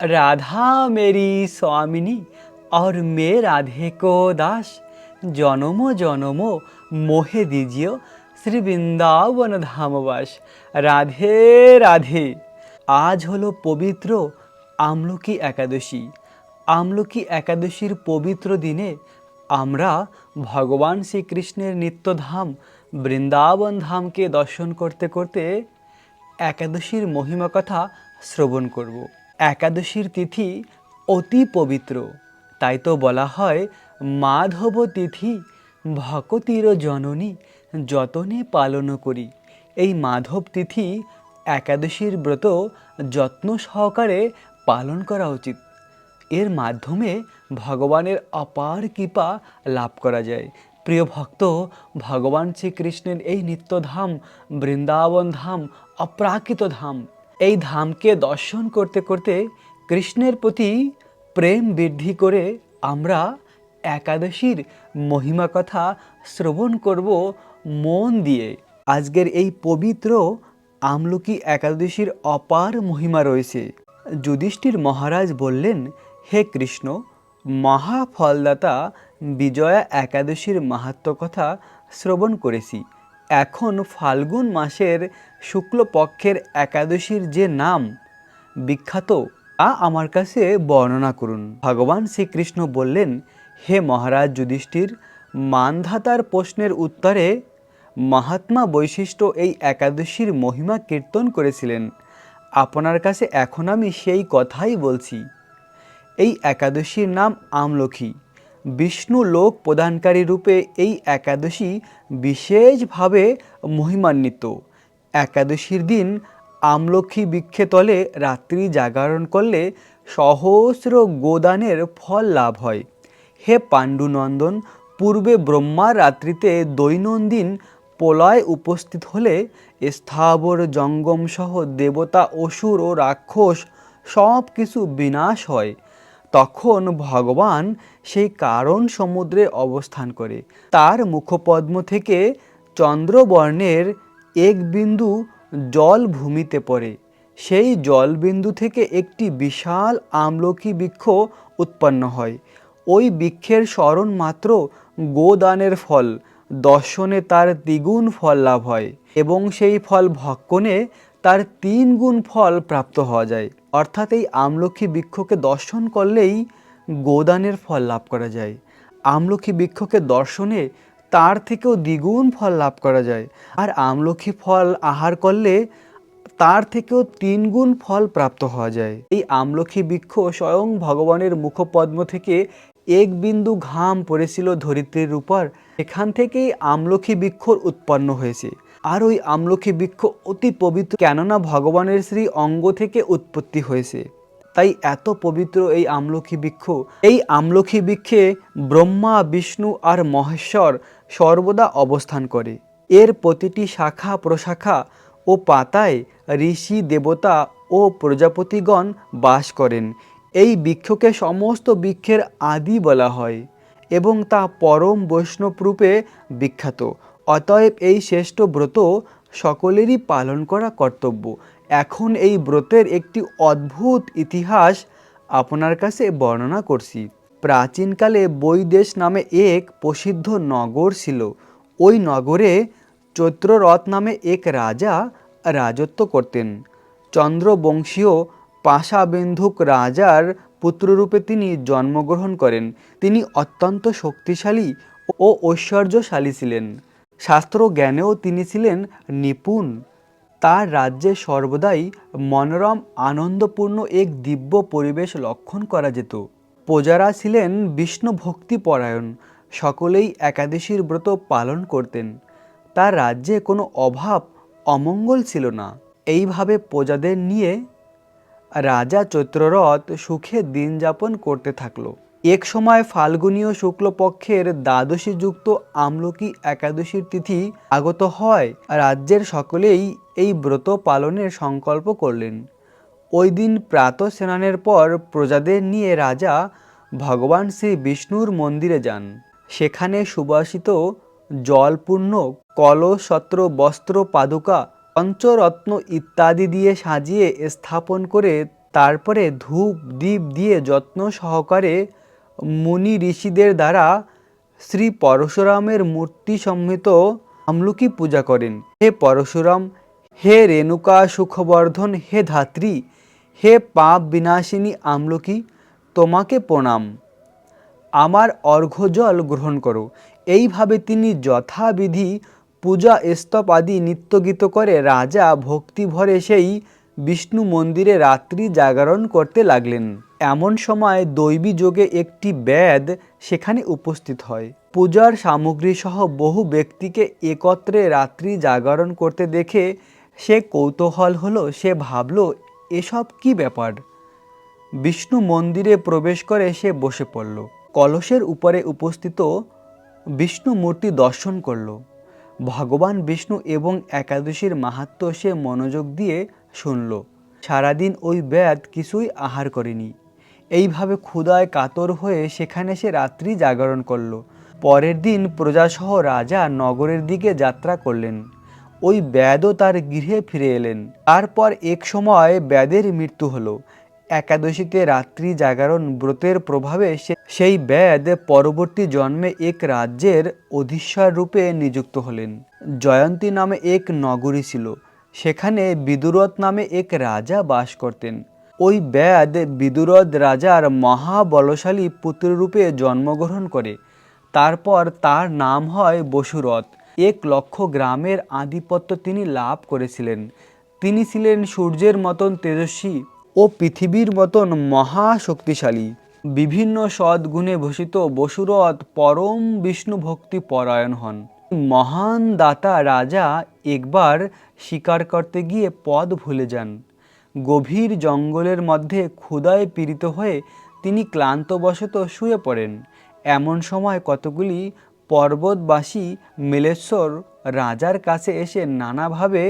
राधा मेरी स्वामिनी और मैं राधे को दास জনমো জনমো মোহে দিজিও শ্রী বৃন্দাবন ধামবাস রাধে রাধে আজ হলো পবিত্র আমলকি একাদশী আমলকি একাদশীর পবিত্র দিনে আমরা ভগবান শ্রীকৃষ্ণের নিত্যধাম বৃন্দাবন ধামকে দর্শন করতে করতে একাদশীর মহিমা কথা শ্রবণ করব একাদশীর তিথি অতি পবিত্র। তাই তো বলা হয়, মাধব তিথি ভকতির জননী যতনে পালন করি। এই মাধব তিথি একাদশীর ব্রত যত্ন সহকারে পালন করা উচিত। এর মাধ্যমে ভগবানের অপার কৃপা লাভ করা যায়। প্রিয় ভক্ত, ভগবান শ্রীকৃষ্ণের এই নিত্যধাম, বৃন্দাবন ধাম, অপ্রাকৃত ধাম এই ধামকে দর্শন করতে করতে কৃষ্ণের প্রতি প্রেম বৃদ্ধি করে আমরা একাদশীর মহিমা কথা শ্রবণ করব মন দিয়ে। আজকের এই পবিত্র আমলকি একাদশীর অপার মহিমা রয়েছে। যুধিষ্ঠির মহারাজ বললেন, হে কৃষ্ণ, মহাফলদাতা বিজয়া একাদশীর মাহাত্ম কথা শ্রবণ করেছি। এখন ফাল্গুন মাসের শুক্লপক্ষের একাদশীর যে নাম, বিখ্যাত, তা আমার কাছে বর্ণনা করুন। ভগবান শ্রীকৃষ্ণ বললেন, হে মহারাজ যুধিষ্ঠির মানধাতার প্রশ্নের উত্তরে মহাত্মা বৈশিষ্ট্য এই একাদশীর মহিমা কীর্তন করেছিলেন। আপনার কাছে এখন আমি সেই কথাই বলছি। এই একাদশীর নাম আমলখী। বিষ্ণু লোক প্রদানকারী রূপে এই একাদশী বিশেষভাবে মহিমান্বিত। একাদশীর দিন আমলক্ষী বৃক্ষে তলে রাত্রি জাগরণ করলে সহস্র গোদানের ফল লাভ হয়। হে পাণ্ডুনন্দন, পূর্বে ব্রহ্মার রাত্রিতে দৈনন্দিন প্রলয় উপস্থিত হলে স্থাবর জঙ্গম সহ দেবতা, অসুর ও রাক্ষস সব কিছু বিনাশ হয়। তখন ভগবান সেই কারণ সমুদ্রে অবস্থান করে। তার মুখপদ্ম থেকে চন্দ্রবর্ণের এক বিন্দু জল ভূমিতে পড়ে। সেই জলবিন্দু থেকে একটি বিশাল আমলকি বৃক্ষ উৎপন্ন হয়। ওই বৃক্ষের স্মরণ মাত্র গোদানের ফল, দর্শনে তার দ্বিগুণ ফল লাভ হয় এবং সেই ফল ভক্ষণে তার তিন গুণ ফল প্রাপ্ত হওয়া যায়। অর্থাৎ এই আমলকি বৃক্ষকে দর্শন করলেই গোদানের ফল লাভ করা যায়। আমলকি বৃক্ষকে দর্শনে তার থেকেও দ্বিগুণ ফল লাভ করা যায়। আর আমলকি ফল আহার করলে তার থেকেও তিন গুণ ফল প্রাপ্ত হওয়া যায়। এই আমলকি বৃক্ষ স্বয়ং ভগবানের মুখপদ্ম থেকে এক বিন্দু ঘাম পড়েছিল ধরিত্রীর উপর। এখান থেকেই আমলকি বৃক্ষর উৎপন্ন হয়েছে। আর ওই আমলকি বৃক্ষ অতি পবিত্র, কেননা ভগবানের শ্রী অঙ্গ থেকে উৎপত্তি হয়েছে। তাই এত পবিত্র এই আমলকি বৃক্ষ। এই আমলকি বৃক্ষে ব্রহ্মা, বিষ্ণু আর মহেশ্বর সর্বদা অবস্থান করে। এর প্রতিটি শাখা প্রশাখা ও পাতায় ঋষি দেবতা ও প্রজাপতিগণ বাস করেন। এই বৃক্ষকে সমস্ত বৃক্ষের আদি বলা হয় এবং তা পরম বৈষ্ণব রূপে বিখ্যাত। অতএব এই শ্রেষ্ঠ ব্রত সকলেরই পালন করা কর্তব্য। এখন এই ব্রতের একটি অদ্ভুত ইতিহাস আপনার কাছে বর্ণনা করছি। প্রাচীনকালে বৈদেশ নামে এক প্রসিদ্ধ নগর ছিল। ওই নগরে চৈত্ররথ নামে এক রাজা রাজত্ব করতেন। চন্দ্রবংশীয় পাশাবেন্ধুক রাজার পুত্ররূপে তিনি জন্মগ্রহণ করেন। তিনি অত্যন্ত শক্তিশালী ও ঐশ্বর্যশালী ছিলেন। শাস্ত্র জ্ঞানেও তিনি ছিলেন নিপুণ। তার রাজ্যে সর্বদাই মনোরম, আনন্দপূর্ণ এক দিব্য পরিবেশ লক্ষণ করা যেত। প্রজারা ছিলেন বিষ্ণু ভক্তি পরায়ণ, সকলেই একাদশীর ব্রত পালন করতেন। তার রাজ্যে কোনো অভাব, অমঙ্গল ছিল না। এইভাবে প্রজাদের নিয়ে রাজা চৈত্ররথ সুখে দিন যাপন করতে থাকল। এক সময় ফাল্গুনীয় শুক্লপক্ষের দ্বাদশী যুক্ত আমলকি একাদশীর তিথি আগত হয়। রাজ্যের সকলেই এই ব্রত পালনের সংকল্প করলেন। ওই দিন প্রাত স্নানের পর প্রজাদের নিয়ে রাজা ভগবান শ্রী বিষ্ণুর মন্দিরে যান। সেখানে সুবাসিত জলপূর্ণ কলসত্র, বস্ত্র, পাদুকা, পঞ্চরত্ন ইত্যাদি দিয়ে সাজিয়ে স্থাপন করে তারপরে ধূপ, দীপ দিয়ে যত্ন সহকারে মুনি ঋষিদের দ্বারা শ্রী পরশুরামের মূর্তি সম্মিত আমলুকি পূজা করেন। হে পরশুরাম, হে রেণুকা সুখবর্ধন, হে ধাত্রী, হে পাপ বিনাশিনী আমলকি তোমাকে প্রণাম। আমার অর্ঘ্যজল গ্রহণ করো। এইভাবে তিনি যথাবিধি পূজা স্তপ আদি নিত্যগীত করে রাজা ভক্তি ভরে সেই বিষ্ণু মন্দিরে রাত্রি জাগরণ করতে লাগলেন। এমন সময় দৈবী যোগে একটি ব্যাদ সেখানে উপস্থিত হয়। পূজার সামগ্রী সহ বহু ব্যক্তিকে একত্রে রাত্রি জাগরণ করতে দেখে সে কৌতূহল হলো, সে ভাবলো, এসব কি ব্যাপার? বিষ্ণু মন্দিরে প্রবেশ করে সে বসে পড়ল। কলসের উপরে উপস্থিত বিষ্ণু মূর্তি দর্শন করল। ভগবান বিষ্ণু এবং একাদশীর মাহাত্ম্য সে মনোযোগ দিয়ে শুনল। সারাদিন ওই ব্যাদ কিছুই আহার করেনি। এইভাবে ক্ষুদায় কাতর হয়ে সেখানে সে রাত্রি জাগরণ করল। পরের দিন প্রজাসহ রাজা নগরের দিকে যাত্রা করলেন। ওই ব্যাদও তার গৃহে ফিরে এলেন। তারপর এক সময় ব্যাদের মৃত্যু হলো। একাদশীতে রাত্রি জাগরণ ব্রতের প্রভাবে সেই বেদ পরবর্তী জন্মে এক রাজ্যের অধীশ্বর রূপে নিযুক্ত হলেন। জয়ন্তী নামে এক নগরী ছিল। সেখানে বিদুরথ নামে এক রাজা বাস করতেন। ওই বেদ বিদুরথ রাজার মহাবলশালী পুত্ররূপে জন্মগ্রহণ করে। তারপর তার নাম হয় বসুরথ। এক লক্ষ গ্রামের আধিপত্য তিনি লাভ করেছিলেন। তিনি ছিলেন সূর্যের মতন তেজস্বী। ও পৃথিবীর মতন মহা শক্তিশালী বিভিন্ন সদ্গুণে ভূষিত বসুরথ পরম বিষ্ণু ভক্তি পরায়ণ হন। মহান দাতা রাজা একবার শিকার করতে গিয়ে পদ ভুলে যান। গভীর জঙ্গলের মধ্যে ক্ষুদায় পীড়িত হয়ে তিনি ক্লান্তবশত শুয়ে পড়েন। এমন সময় কতগুলি পর্বতবাসী মেলেশ্বর রাজার কাছে এসে নানাভাবে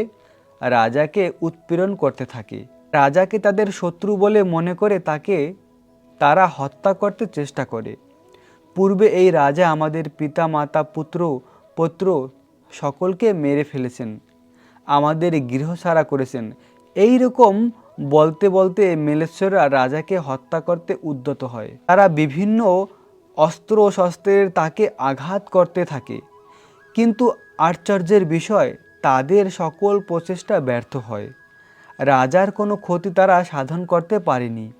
রাজাকে উৎপীড়ন করতে থাকে। রাজাকে তাদের শত্রু বলে মনে করে তাকে তারা হত্যা করতে চেষ্টা করে। পূর্বে এই রাজা আমাদের পিতা মাতা পুত্র, পত্র সকলকে মেরে ফেলেছেন, আমাদের গৃহসারা করেছেন। এই রকম বলতে বলতে মেলেশ্বররা রাজাকে হত্যা করতে উদ্যত হয়। তারা বিভিন্ন অস্ত্র শস্ত্রের তাকে আঘাত করতে থাকে। কিন্তু আশ্চর্যের বিষয়, তাদের সকল প্রচেষ্টা ব্যর্থ হয়। রাজার কোনো ক্ষতি তারা সাধন করতে পারেনি।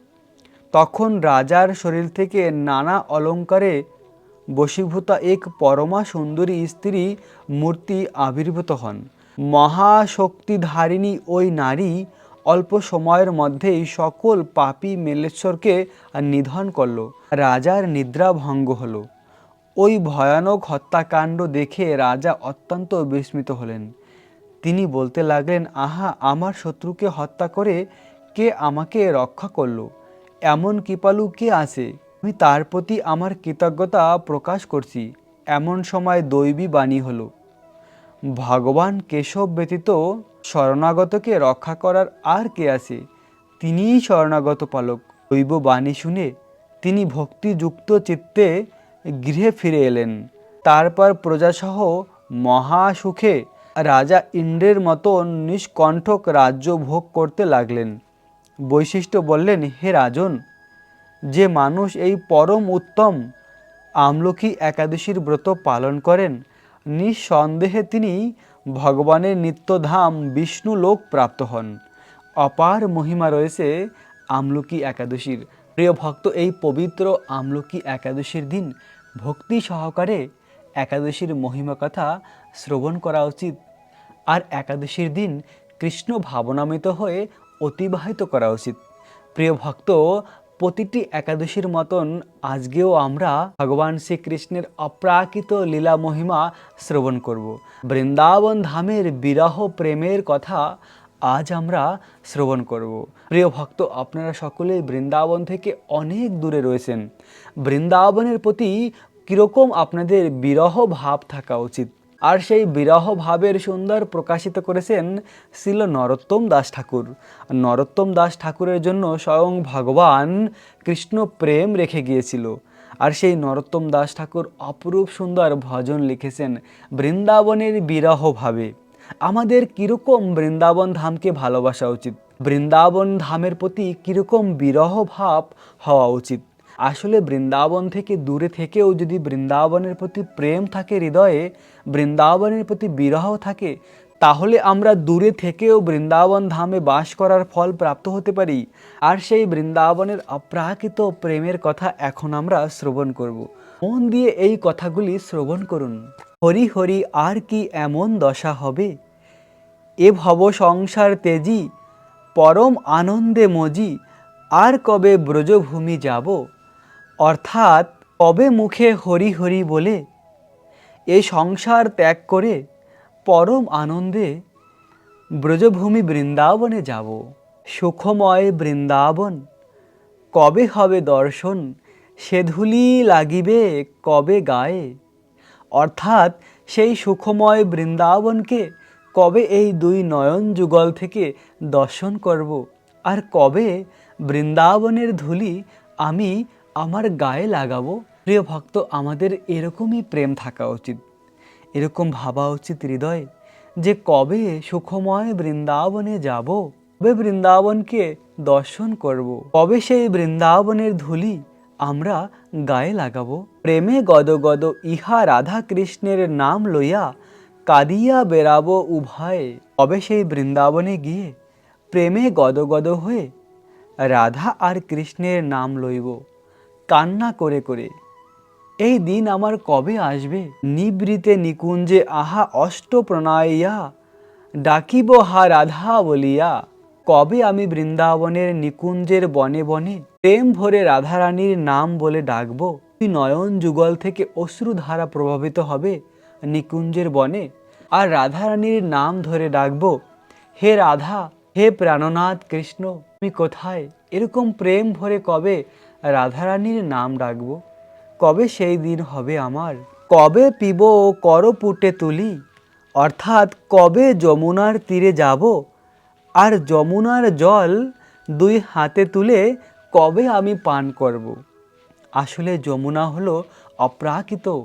তখন রাজার শরীর থেকে নানা অলঙ্কারে বশীভূতা এক পরমা সুন্দরী স্ত্রী মূর্তি আবির্ভূত হন। মহাশক্তিধারিণী ওই নারী অল্প সময়ের মধ্যেই সকল পাপী মেলেশ্বরকে নিধন করল। রাজার নিদ্রা ভঙ্গ হলো। ওই ভয়ানক হত্যাকাণ্ড দেখে রাজা অত্যন্ত বিস্মিত হলেন। তিনি বলতে লাগলেন, আহা, আমার শত্রুকে হত্যা করে কে আমাকে রক্ষা করল? এমন কৃপালু কে আছে? আমি তার প্রতি আমার কৃতজ্ঞতা প্রকাশ করছি। এমন সময় দৈবী বাণী হলো। ভগবান কেশব ব্যতীত শরণাগতকে রক্ষা করার আর কে আছে? তিনিই শরণাগত পালক। দৈব বাণী শুনে তিনি ভক্তিযুক্ত চিত্তে গৃহে ফিরে এলেন। তারপর প্রজাসহ মহাসুখে রাজা ইন্দ্রের মতন নিষ্কণ্ঠক রাজ্য ভোগ করতে লাগলেন। বৈশিষ্ট্য বললেন, হে রাজন, যে মানুষ এই পরম উত্তম আমলকি একাদশীর ব্রত পালন করেন, নিঃসন্দেহে তিনি ভগবানের নিত্যধাম বিষ্ণু লোক প্রাপ্ত হন। অপার মহিমা রয়েছে আমলকি একাদশীর। প্রিয় ভক্ত, এই পবিত্র আমলকি একাদশীর দিন ভক্তি সহকারে একাদশীর মহিমা কথা শ্রবণ করা উচিত। আর একাদশীর দিন কৃষ্ণ ভাবনামিত হয়ে অতিবাহিত করা উচিত। প্রিয় ভক্ত, প্রতিটি একাদশীর মতন আজকেও আমরা ভগবান শ্রীকৃষ্ণের অপ্রাকৃত লীলা মহিমা শ্রবণ করব। বৃন্দাবন ধামের বিরাহ প্রেমের কথা আজ আমরা শ্রবণ করব। প্রিয় ভক্ত, আপনারা সকলেই বৃন্দাবন থেকে অনেক দূরে রয়েছেন। বৃন্দাবনের প্রতি কীরকম আপনাদের বিরহ ভাব থাকা উচিত? আর সেই বিরহ ভাবের সুন্দর প্রকাশিত করেছেন ছিল নরোত্তম দাস ঠাকুর। নরোত্তম দাস ঠাকুরের জন্য স্বয়ং ভগবান কৃষ্ণ প্রেম রেখে গিয়েছিল। আর সেই নরোত্তম দাস ঠাকুর অপরূপ সুন্দর ভজন লিখেছেন বৃন্দাবনের বিরহ ভাবে। আমাদের কীরকম বৃন্দাবন ধামকে ভালোবাসা উচিত? বৃন্দাবন ধামের প্রতি কীরকম বিরহ ভাব হওয়া উচিত? আসলে বৃন্দাবন থেকে দূরে থেকেও যদি বৃন্দাবনের প্রতি প্রেম থাকে হৃদয়ে, বৃন্দাবনের প্রতি বিরহ থাকে, তাহলে আমরা দূরে থেকেও বৃন্দাবন ধামে বাস করার ফল প্রাপ্ত হতে পারি। আর সেই বৃন্দাবনের অপ্রাকৃত প্রেমের কথা এখন আমরা শ্রবণ করব। মন দিয়ে এই কথাগুলি শ্রবণ করুন। হরি হরি, আর কি এমন দশা হবে? এ ভব সংসার তেজি, পরম আনন্দে মজি, আর কবে ব্রজভূমি যাব? অর্থাৎ কবে মুখে হরি হরি বলে, এ সংসার ত্যাগ করে পরম আনন্দে ব্রজভূমি বৃন্দাবনে যাব। সুখময় বৃন্দাবন, কবে হবে দর্শন? সে ধুলি লাগিবে কবে গায়ে? অর্থাৎ সেই সুখময় বৃন্দাবনকে কবে এই দুই নয়ন যুগল থেকে দর্শন করব? আর কবে বৃন্দাবনের ধুলি আমি আমার গায়ে লাগাবো। প্রিয় ভক্ত, আমাদের এরকমই প্রেম থাকা উচিত। এরকম ভাবা উচিত হৃদয় যে কবে সুখময় বৃন্দাবনে যাব, কবে বৃন্দাবনকে দর্শন করব, কবে সেই বৃন্দাবনের ধুলি আমরা গায়ে লাগাবো। প্রেমে গদ গদ ইহা রাধা কৃষ্ণের নাম লইয়া কাঁদিয়া বেরাবো উভয়ে। কবে সেই বৃন্দাবনে গিয়ে প্রেমে গদ গদ হয়ে রাধা আর কৃষ্ণের নাম লইব। কান্না করে করে, এই দিন আমার কবে আসবে? নিবৃতে নিকুঞ্জে, আহা, অষ্ট প্রণাইয়া ডাকিব হা রাধা বলিয়া, কবে আমি বৃন্দাবনের নিকুঞ্জের বনে বনে প্রেম ভরে রাধারানীর নাম বলে ডাকবো? তুই নয়ন যুগল থেকে অশ্রুধারা প্রভাবিত হবে নিকুঞ্জের বনে? আর রাধারানীর নাম ধরে ডাকবো, হে রাধা, হে প্রাণনাথ কৃষ্ণ, তুমি কোথায়? এরকম প্রেম ভরে কবে রাধারানীর নাম ডাকবো কবে সেই দিন হবে আমার? কবে পিব কর পুটে তুলি? অর্থাৎ কবে যমুনার তীরে যাব? আর যমুনার জল দুই হাতে তুলে কবে আমি পান করব। আসলে যমুনা হলো অপ্রাকৃত।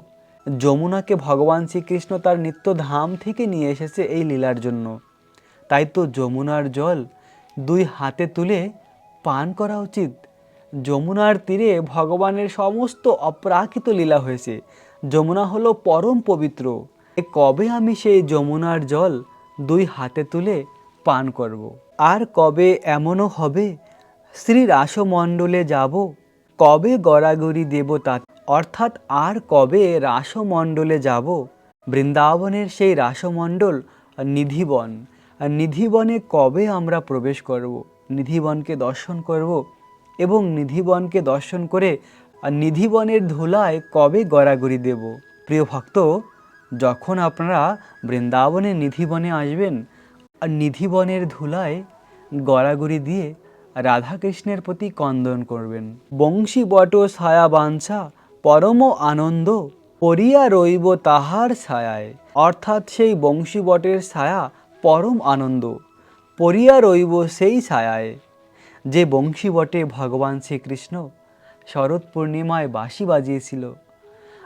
যমুনাকে ভগবান শ্রীকৃষ্ণ তার নিত্য ধাম থেকে নিয়ে এসেছে এই লীলার জন্য। তাই তো যমুনার জল দুই হাতে তুলে পান করা উচিত। যমুনার তীরে ভগবানের সমস্ত অপ্রাকৃত লীলা হয়েছে। যমুনা হলো পরম পবিত্র। কবে আমি সেই যমুনার জল দুই হাতে তুলে পান করব। আর কবে এমনও হবে? শ্রী রাসমণ্ডলে যাব। কবে গড়াগড়ি দেব তা অর্থাৎ আর কবে রাসমণ্ডলে যাব? বৃন্দাবনের সেই রাসমণ্ডল নিধিবন। নিধিবনে কবে আমরা প্রবেশ করব? নিধিবনকে দর্শন করব এবং নিধিবনকে দর্শন করে নিধিবনের ধুলায় কবে গড়াগড়ি দেব? প্রিয় ভক্ত, যখন আপনারা বৃন্দাবনের নিধিবনে আসবেন, আর নিধিবনের ধুলায় গড়াগড়ি দিয়ে রাধাকৃষ্ণের প্রতি কন্দন করবেন। বংশী বট ছায়া বাঞ্ছা, পরম আনন্দ পরিয়া রইব তাহার ছায়ায়। অর্থাৎ সেই বংশী বটের ছায়া পরম আনন্দ পরিয়া রইব সেই ছায়ায়। যে বংশী বটে ভগবান শ্রীকৃষ্ণ, শরৎ পূর্ণিমায় বাঁশি বাজিয়েছিল।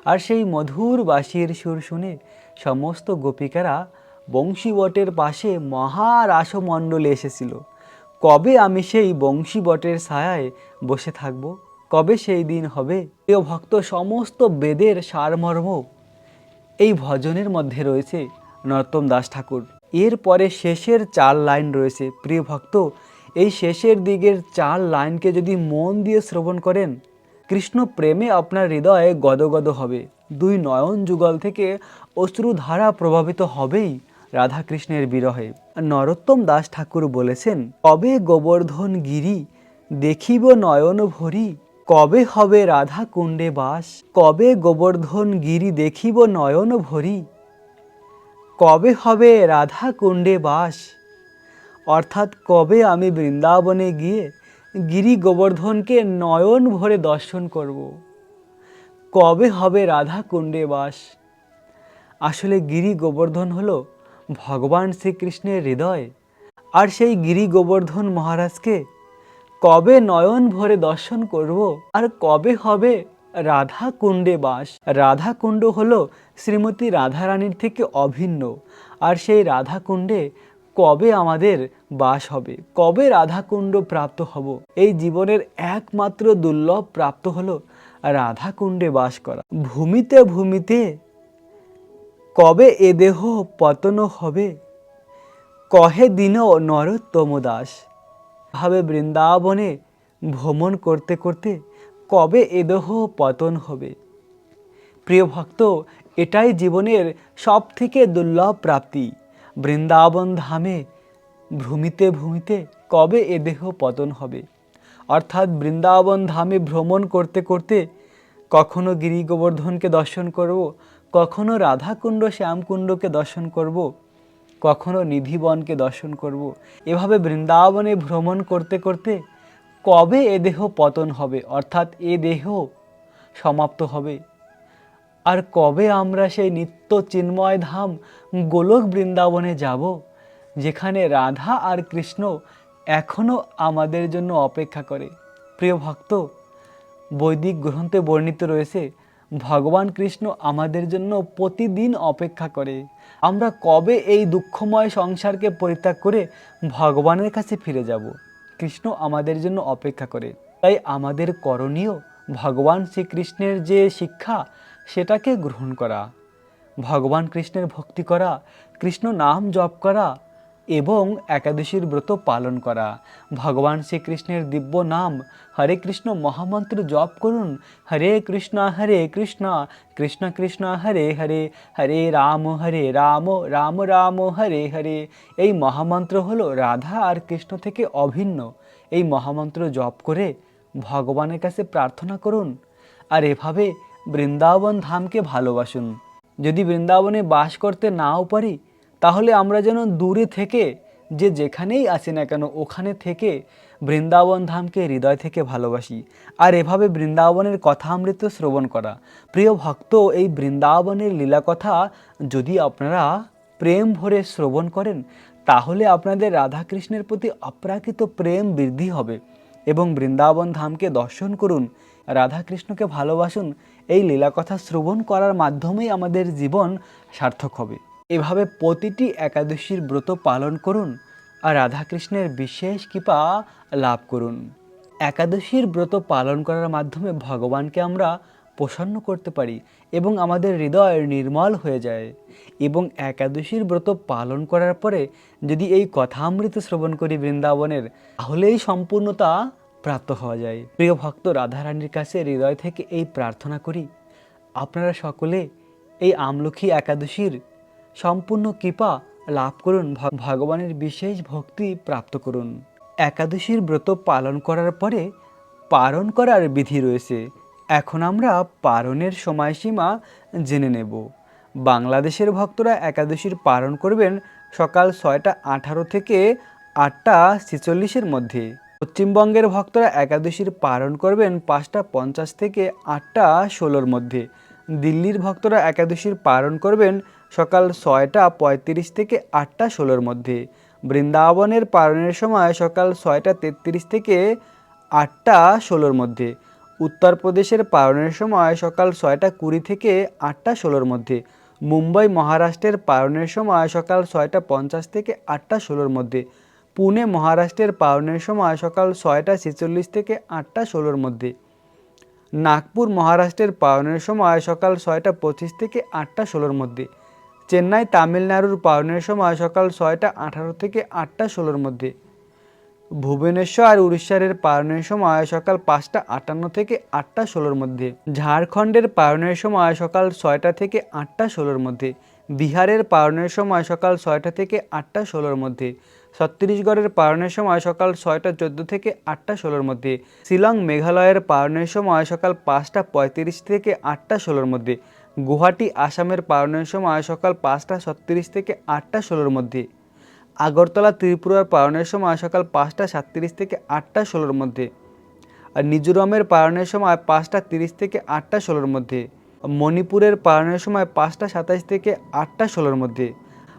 আর সেই মধুর বাঁশির সুর শুনে সমস্ত গোপিকারা বংশীবটের পাশে মহারাসমণ্ডলে এসেছিল। কবে আমি সেই বংশীবটের ছায়ায় বসে থাকব? কবে সেই দিন হবে? প্রিয় ভক্ত, সমস্ত বেদের সারমর্ম এই ভজনের মধ্যে রয়েছে নরোত্তম দাস ঠাকুর। এরপরে শেষের চার লাইন রয়েছে। প্রিয় ভক্ত এই শেষের দিকের চার লাইনকে যদি মন দিয়ে শ্রবণ করেন, কৃষ্ণ প্রেমে আপনার হৃদয়ে গদগদ হবে। দুই নয়ন যুগল থেকে অশ্রুধারা প্রভাবিত হবেই রাধা কৃষ্ণের বিরহে। নরোত্তম দাস ঠাকুর বলেছেন, কবে গোবর্ধন গিরি দেখিব নয়ন ভরি? কবে হবে রাধা কুণ্ডে বাস? কবে গোবর্ধন গিরি দেখিব নয়ন ভরি? কবে হবে রাধা কুণ্ডে বাস? অর্থাৎ কবে আমি বৃন্দাবনে গিয়ে গিরি গোবর্ধনকে নয়ন ভরে দর্শন করব। কবে হবে রাধা কুণ্ডে বাস? আসলে গিরি গোবর্ধন হলো ভগবান শ্রীকৃষ্ণের হৃদয়। আর সেই গিরি গোবর্ধন মহারাজকে কবে নয়ন ভরে দর্শন করব? আর কবে হবে রাধা কুণ্ডে বাস? রাধা কুণ্ড হলো শ্রীমতী রাধারানীর থেকে অভিন্ন। আর সেই রাধা কুণ্ডে কবে আমাদের বাস হবে? কবে রাধাকুণ্ড প্রাপ্ত হব? এই জীবনের একমাত্র দুর্লভ প্রাপ্ত হলো রাধাকুণ্ডে বাস করা। ভূমিতে ভূমিতে কবে এ দেহ পতন হবে? কহে দিন নরোত্তম দাস। ভাবে বৃন্দাবনে ভ্রমণ করতে করতে কবে এ দেহ পতন হবে? প্রিয় ভক্ত, এটাই জীবনের সব থেকে দুর্লভ প্রাপ্তি। বৃন্দাবন ধামে ভূমিতে ভূমিতে কবে এ দেহ পতন হবে? অর্থাৎ বৃন্দাবন ধামে ভ্রমণ করতে করতে কখনো গিরি গোবর্ধনকে দর্শন করব, কখনো রাধাকুণ্ড শ্যামকুণ্ডকে দর্শন করব, কখনো নিধিবনকে দর্শন করব। এভাবে বৃন্দাবনে ভ্রমণ করতে করতে কবে এ দেহ পতন হবে? অর্থাৎ এ দেহ সমাপ্ত হবে। আর কবে আমরা সেই নিত্য চিন্ময় ধাম গোলক বৃন্দাবনে যাব, যেখানে রাধা আর কৃষ্ণ এখনও আমাদের জন্য অপেক্ষা করে? প্রিয় ভক্ত, বৈদিক গ্রন্থে বর্ণিত রয়েছে, ভগবান কৃষ্ণ আমাদের জন্য প্রতিদিন অপেক্ষা করে। আমরা কবে এই দুঃখময় সংসারকে পরিত্যাগ করে ভগবানের কাছে ফিরে যাব? কৃষ্ণ আমাদের জন্য অপেক্ষা করে। তাই আমাদের করণীয় ভগবান শ্রীকৃষ্ণের যে শিক্ষা সেটাকে গ্রহণ করা, ভগবান কৃষ্ণের ভক্তি করা, কৃষ্ণ নাম জপ করা এবং একাদশীর ব্রত পালন করা। ভগবান শ্রীকৃষ্ণের দিব্য নাম, হরে কৃষ্ণ মহামন্ত্র জপ করুন, হরে কৃষ্ণ হরে কৃষ্ণ কৃষ্ণ কৃষ্ণ, হরে হরে হরে রাম হরে রাম রাম রাম, হরে হরে। এই মহামন্ত্র হলো রাধা আর কৃষ্ণ থেকে অভিন্ন। এই মহামন্ত্র জপ করে ভগবানের কাছে প্রার্থনা করুন। আর এভাবে বৃন্দাবন ধামকে ভালোবাসুন। যদি বৃন্দাবনে বাস করতে নাও পারি, তাহলে আমরা যেন দূরে থেকে, যে যেখানেই আছি না কেন, ওখানে থেকে বৃন্দাবন ধামকে হৃদয় থেকে ভালোবাসি। আর এভাবে বৃন্দাবনের কথা অমৃত শ্রবণ করা। প্রিয় ভক্ত, এই বৃন্দাবনের লীলা কথা যদি আপনারা প্রেম ভরে শ্রবণ করেন, তাহলে আপনাদের রাধাকৃষ্ণের প্রতি অপ্রাকৃত প্রেম বৃদ্ধি হবে। এবং বৃন্দাবন ধামকে দর্শন করুন, রাধাকৃষ্ণকে ভালোবাসুন এই লীলা কথা শ্রবণ করার মাধ্যমেই আমাদের জীবন সার্থক হবে। এভাবে প্রতিটি একাদশীর ব্রত পালন করুন আর রাধাকৃষ্ণের বিশেষ কৃপা লাভ করুন। একাদশীর ব্রত পালন করার মাধ্যমে ভগবানকে আমরা প্রসন্ন করতে পারি এবং আমাদের হৃদয় নির্মল হয়ে যায় এবং একাদশীর ব্রত পালন করার পরে যদি এই কথা কথামৃত শ্রবণ করি বৃন্দাবনের, তাহলেই সম্পূর্ণতা প্রাপ্ত হওয়া যায়। প্রিয় ভক্ত রাধারানীর কাছে হৃদয় থেকে এই প্রার্থনা করি, আপনারা সকলে এই আমলখী একাদশীর সম্পূর্ণ কৃপা লাভ করুন ভগবানের বিশেষ ভক্তি প্রাপ্ত করুন। একাদশীর ব্রত পালন করার পরে পালন করার বিধি রয়েছে। এখন আমরা পারণের সময়সীমা জেনে নেব। বাংলাদেশের ভক্তরা একাদশীর পালন করবেন সকাল ছয়টা আঠারো থেকে আটটা ছেচল্লিশের মধ্যে। পশ্চিমবঙ্গের ভক্তরা একাদশীর পালন করবেন পাঁচটা পঞ্চাশ থেকে আটটা ষোলোর মধ্যে। দিল্লির ভক্তরা একাদশীর পালন করবেন সকাল ছয়টা পঁয়ত্রিশ থেকে আটটা ষোলোর মধ্যে। বৃন্দাবনের পালনের সময় সকাল ছয়টা তেত্রিশ থেকে আটটা ষোলোর মধ্যে। উত্তরপ্রদেশের পালনের সময় সকাল ছয়টা কুড়ি থেকে আটটা ষোলোর মধ্যে। মুম্বাই মহারাষ্ট্রের পালনের সময় সকাল ছয়টা পঞ্চাশ থেকে আটটা ষোলোর মধ্যে। পুনে মহারাষ্ট্রের পালনের সময় সকাল ছয়টা ছেচল্লিশ থেকে আটটা ষোলোর মধ্যে। নাগপুর মহারাষ্ট্রের পালনের সময় সকাল ছয়টা পঁচিশ থেকে আটটা ষোলোর মধ্যে। চেন্নাই তামিলনাড়ুর পালনের সময় সকাল ছয়টা আঠারো থেকে আটটা ষোলোর মধ্যে। ভুবনেশ্বর আর উড়িষ্যারের পালনের সময় সকাল পাঁচটা আটান্ন থেকে আটটা ষোলোর মধ্যে। ঝাড়খণ্ডের পালনের সময় সকাল ছয়টা থেকে আটটা ষোলোর মধ্যে। বিহারের পালনের সময় সকাল ছয়টা থেকে আটটা ষোলোর মধ্যে। ছত্তিশগড়ের পালনের সময় সকাল ছয়টা চোদ্দ থেকে আটটা ষোলোর মধ্যে। শিলং মেঘালয়ের পালনের সময় সকাল পাঁচটা পঁয়ত্রিশ থেকে আটটা ষোলোর মধ্যে। গুয়াহাটি, আসামের পালনের সময় সকাল পাঁচটা ছত্রিশ থেকে আটটা ষোলোর মধ্যে। আগরতলা, ত্রিপুরার পালনের সময় সকাল পাঁচটা সাতত্রিশ থেকে আটটা ষোলোর মধ্যে। আর মিজোরামের পালনের সময় পাঁচটা তিরিশ থেকে আটটা ষোলোর মধ্যে। মণিপুরের পালনের সময় পাঁচটা সাতাশ থেকে আটটা ষোলোর মধ্যে।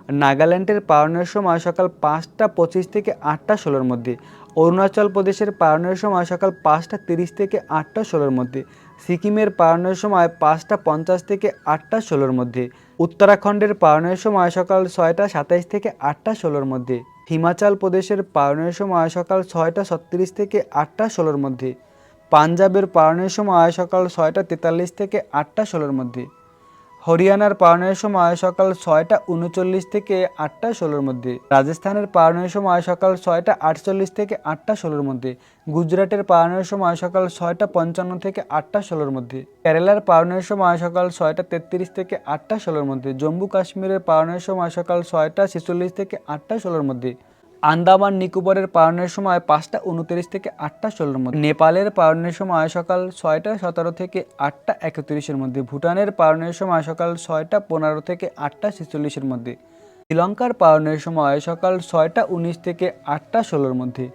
নাগাল্যান্ডের পালনের সময় সকাল পাঁচটা পঁচিশ থেকে আটটা ষোলোর মধ্যে, অরুণাচল প্রদেশের পালনের সময় সকাল পাঁচটা তিরিশ থেকে আটটা ষোলোর মধ্যে, সিকিমের পালনের সময় পাঁচটা পঞ্চাশ থেকে আটটা ষোলোর মধ্যে, উত্তরাখণ্ডের পারণের সময় সকাল ছয়টা সাতাইশ থেকে আটটা ষোলোর মধ্যে, হিমাচল প্রদেশের পারণের সময় সকাল ছয়টা ছত্রিশ থেকে আটটা ষোলোর মধ্যে, পাঞ্জাবের পারণের সময় সকাল ছয়টা তেতাল্লিশ থেকে আটটা ষোলোর মধ্যে। হরিয়ানার পারণের সময় সকাল ছয়টা উনচল্লিশ থেকে আটটা ষোলোর মধ্যে, রাজস্থানের পারণের সময় সকাল ছয়টা আটচল্লিশ থেকে আটটা ষোলোর মধ্যে, গুজরাটের পারণের সময় সকাল ছয়টা পঞ্চান্ন থেকে আটটা ষোলোর মধ্যে, কেরালার পারণের সময় সকাল ছয়টা তেত্রিশ থেকে আটটা ষোলোর মধ্যে, জম্মু কাশ্মীরের পারণের সময় সকাল ছয়টা ছেচল্লিশ থেকে আটটা ষোলোর মধ্যে আন্দামান নিকোবরের পালনের সময় পাঁচটা উনত্রিশ থেকে আটটা ষোলোর মধ্যে, নেপালের পালনের সময় সকাল ছয়টা সতেরো থেকে আটটা একত্রিশের মধ্যে, ভুটানের পালনের সময় সকাল ছয়টা পনেরো থেকে আটটা ছেচল্লিশের মধ্যে, শ্রীলঙ্কার পালনের সময় সকাল ছয়টা উনিশ থেকে আটটা ষোলোর মধ্যে,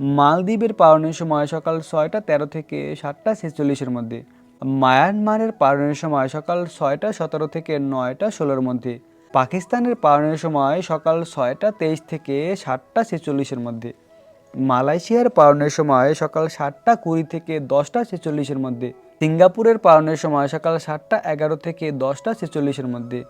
মালদ্বীপের পালনের সময় সকাল ছয়টা তেরো থেকে সাতটা ছেচল্লিশের মধ্যে, মায়ানমারের পালনের সময় সকাল ছয়টা সতেরো থেকে নয়টা ষোলোর মধ্যে পাকিস্তানের পালনের সময় সকাল ছয়টা তেইশ থেকে সাতটা ছেচল্লিশের মধ্যে। মালয়েশিয়ার পালনের সময় সকাল সাতটা কুড়ি থেকে দশটা ছেচল্লিশের মধ্যে। সিঙ্গাপুরের পালনের সময় সকাল সাতটা এগারো থেকে দশটা ছেচল্লিশের মধ্যে।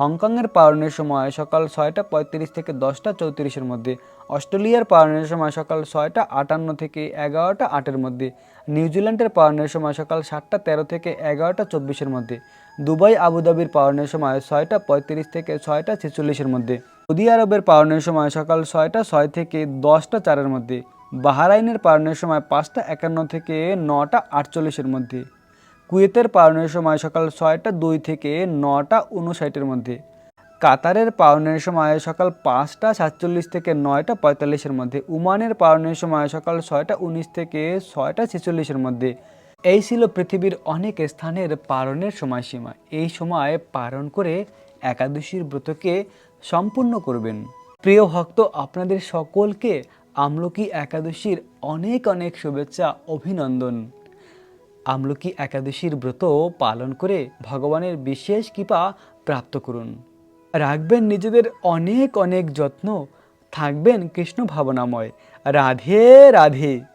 হংকংয়ের পালনের সময় সকাল ছয়টা পঁয়ত্রিশ থেকে দশটা চৌত্রিশের মধ্যে। অস্ট্রেলিয়ার পালনের সময় সকাল ছয়টা আটান্ন থেকে এগারোটা আটের মধ্যে। নিউজিল্যান্ডের পালনের সময় সকাল সাতটা তেরো থেকে এগারোটা চব্বিশের মধ্যে। দুবাই, আবুধাবির পালনের সময় ছয়টা পঁয়ত্রিশ থেকে ছয়টা ছেচল্লিশের মধ্যে, সৌদি আরবের পালনের সময় সকাল ছয়টা ছয় থেকে দশটা চারের মধ্যে, বাহারাইনের পালনের সময় পাঁচটা একান্ন থেকে নটা আটচল্লিশের মধ্যে, কুয়েতের পালনের সময় সকাল ছয়টা দুই থেকে নটা উনষাটের মধ্যে, কাতারের পালনের সময় সকাল পাঁচটা সাতচল্লিশ থেকে নয়টা পঁয়তাল্লিশের মধ্যে উমানের পালনের সময় সকাল ছয়টা উনিশ থেকে ছয়টা ছেচল্লিশের মধ্যে এই ছিল পৃথিবীর অনেক স্থানের পারণের সময়সীমা। এই সময় পালন করে একাদশীর ব্রতকে সম্পূর্ণ করবেন। প্রিয় ভক্ত, আপনাদের সকলকে আমলকি একাদশীর অনেক অনেক শুভেচ্ছা, অভিনন্দন। আমলকি একাদশীর ব্রত পালন করে ভগবানের বিশেষ কৃপা প্রাপ্ত করুন। রাখবেন নিজেদের অনেক অনেক যত্ন। থাকবেন কৃষ্ণ ভাবনাময়। রাধে রাধে।